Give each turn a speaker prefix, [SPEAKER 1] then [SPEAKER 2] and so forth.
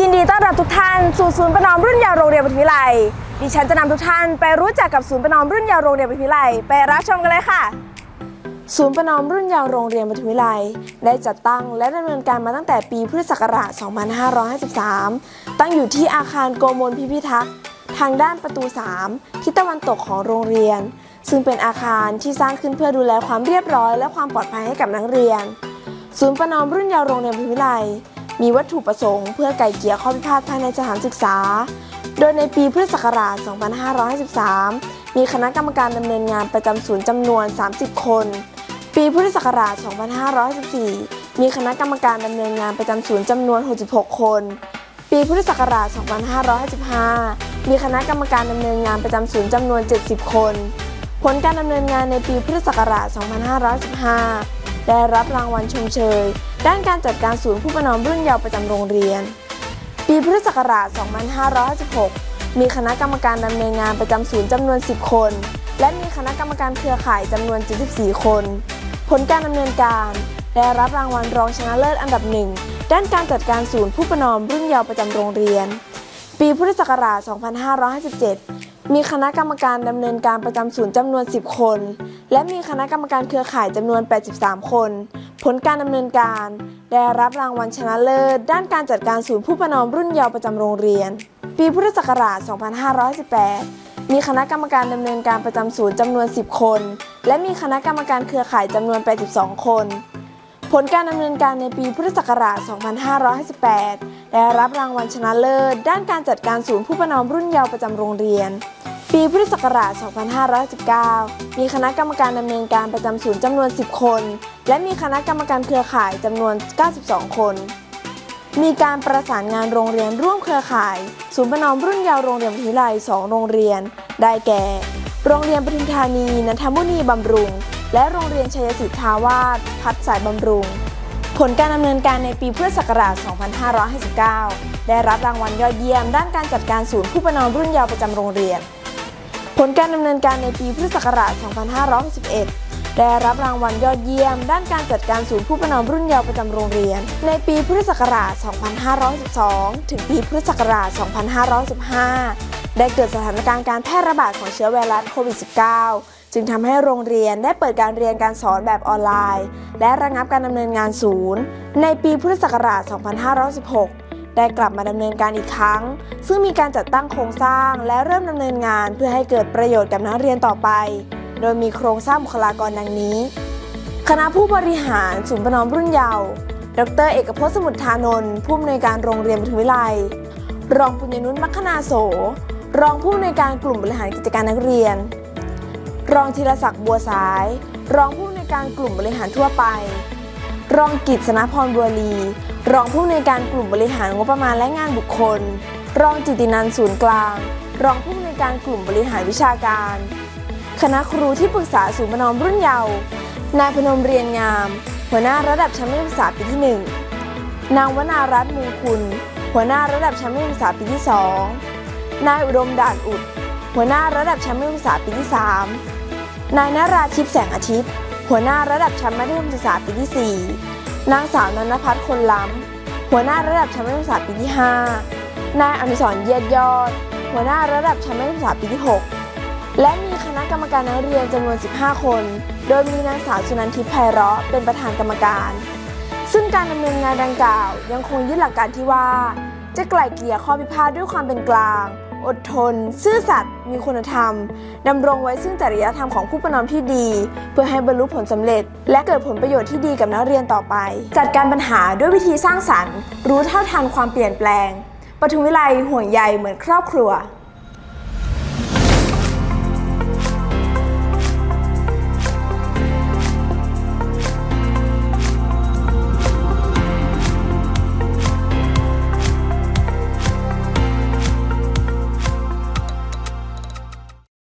[SPEAKER 1] ยินดีต้อนรับทุกท่านสู่ศูนย์ประนอมรุ่นยาวโรงเรียนปฐมวิไลดิฉันจะนำทุกท่านไปรู้จักกับศูนย์ประนอมรุ่นยาวโรงเรียนปฐมวิไลไปรับชมกันเลยค่ะ ศูนย์ประนอมรุ่นยาวโรงเรียนปฐมวิไลได้จัดตั้งและดำเนินการมาตั้งแต่ปีพุทธศักราช 2553 ตั้งอยู่ที่อาคารโกมลพิพิทักษ์ทางด้านประตู 3 ทิศตะวันตกของโรงเรียน ซึ่งเป็นอาคารที่สร้างขึ้นเพื่อดูแลความเรียบร้อย และความปลอดภัยให้กับนักเรียน ศูนย์ประนอมรุ่นยาวโรงเรียนปฐมวิไล มีวัตถุประสงค์เพื่อไก่เกี่ยข้อพิพาทภายในสถานศึกษา โดยในปีพุทธศักราช 2553 มีคณะกรรมการดำเนินงานประจำศูนย์จำนวน 30 คน ปีพุทธศักราช 2514 มีคณะกรรมการดำเนินงานประจำศูนย์จำนวน 66 คน ปีพุทธศักราช 2555 มีคณะกรรมการดำเนินงานประจำศูนย์จำนวน 70 คน ผลการดำเนินงานในปีพุทธศักราช 2515 ได้รับรางวัลชมเชย ด้านการจัดการศูนย์ผู้ประนอมรุ่นเยาว์ประจำโรงเรียน ปีพุทธศักราช 2556 มีคณะกรรมการดำเนินงานประจำศูนย์จำนวน 10 คน และมีคณะกรรมการเครือข่ายจำนวน 74 คน ผลการดำเนินการได้รับรางวัลรองชนะเลิศอันดับหนึ่งด้านการจัดการศูนย์ผู้ประนอมรุ่นเยาว์ประจำโรงเรียน ปีพุทธศักราช 2557 มีคณะกรรมการดำเนินการประจำศูนย์จำนวน 10 คน และมีคณะกรรมการเครือข่ายจำนวน 83 คน ผลการดำเนินการ ได้รับรางวัลชนะเลิศ ด้านการจัดการศูนย์ผู้ประนอมรุ่นเยาว์ประจำโรงเรียน ปีพุทธศักราช 2518 มีคณะกรรมการดำเนินการประจำศูนย์จำนวน 10 คน และมีคณะกรรมการเครือข่ายจำนวน 82 คน ผลการดำเนินการในปีพุทธศักราช 2558 ได้รับรางวัลชนะเลิศ ด้านการจัดการศูนย์ผู้ประนอมรุ่นเยาว์ประจำโรงเรียน ปีพุทธศักราช 2519 มีคณะกรรมการดำเนินการประจำศูนย์จำนวน 10 คน และมีคณะกรรมการเครือข่ายจำนวน 92 คน มีการประสานงานโรงเรียนร่วมเครือข่าย ศูนย์ประนอมรุ่นเยาว์โรงเรียนวิทยาลัย2โรงเรียน ได้แก่ โรงเรียนปทุมธานีนันทมุนีบำรุง และโรงเรียนชัยสิทธาวาสพัฒสายบำรุง ผลการดำเนินการในปีพุทธศักราช 2559 ได้รับรางวัลยอดเยี่ยม ด้านการจัดการศูนย์ผู้ประนอมรุ่นเยาว์ประจำโรงเรียน ผลการดำเนินการในปีพุทธศักราช 2561ได้รับรางวัลยอดเยี่ยม ด้านการจัดการศูนย์ผู้ประนอมรุ่นเยาว์ประจำโรงเรียน ในปีพุทธศักราช 2512 ถึงปีพุทธศักราช 2515 ได้เกิดสถานการณ์การแพร่ระบาดของเชื้อไวรัสโควิด -19 จึงทำให้โรงเรียนได้เปิดการเรียนการสอนแบบออนไลน์ และระงับการดำเนินงานศูนย์ ในปีพุทธศักราช 2516 ได้กลับมาดำเนินการอีกครั้ง ซึ่งมีการจัดตั้งโครงสร้างและเริ่มดำเนินงานเพื่อให้เกิดประโยชน์กับนักเรียนต่อไป โดยมีโครงสร้างบุคลากรดังนี้ คณะผู้บริหารศูนย์ประนอมรุ่นเยาว์ดร เอกพจน์สมุทรธานนท์ผู้อำนวยการโรงเรียนปฐมวิไลรองปุญญนุชมัคคณาโส รองผู้อำนวยการกลุ่มบริหารกิจการนักเรียน รองธีรศักดิ์บัวสาย รองผู้อำนวยการกลุ่มบริหารทั่วไป รองกิตสนพรบัวลี รองผู้อำนวยการกลุ่มบริหารงบประมาณและงานบุคคล รองจิตินันศูนย์กลาง รองผู้อำนวยการกลุ่มบริหารวิชาการ คณะครูที่ปรึกษาศูนย์ประนอมรุ่นเยาว์นายพนมเรียนงาม หัวหน้าระดับชั้นมัธยมศึกษาปีที่ 1 นางวนารัตน์มุงคุณ หัวหน้าระดับชั้นมัธยมศึกษาปีที่ 2 นายอุดมดานอุด หัวหน้าระดับชั้นมัธยมศึกษาปีที่ 3 นายนราทิพแสงอาทิตย์ หัวหน้าระดับชั้นมัธยมศึกษาปีที่ 4 นางสาวนนพัฒน์คนล้ำ หัวหน้าระดับชั้นมัธยมศึกษาปีที่ 5 นายอนุสรณ์เยียดยอด หัวหน้าระดับชั้นมัธยมศึกษาปีที่ 6 และมีคณะกรรมการนักเรียนจำนวน 15 คน โดยมีนางสาวสุนันทิพย์ไพเราะเป็นประธานกรรมการ ซึ่งการดำเนินงานดังกล่าว ยังคงยึดหลักการที่ว่า จะไกล่เกลี่ยข้อพิพาทด้วยความเป็นกลาง อดทน ซื่อสัตย์มีคุณธรรมดำรงไว้ซึ่งจริยธรรมของผู้ประนอมที่ดี เพื่อให้บรรลุผลสำเร็จ และเกิดผลประโยชน์ที่ดีกับนักเรียนต่อไป จัดการปัญหาด้วยวิธีสร้างสรรค์ รู้เท่าทันความเปลี่ยนแปลงปทุมวิไลห่วงใยเหมือนครอบครัว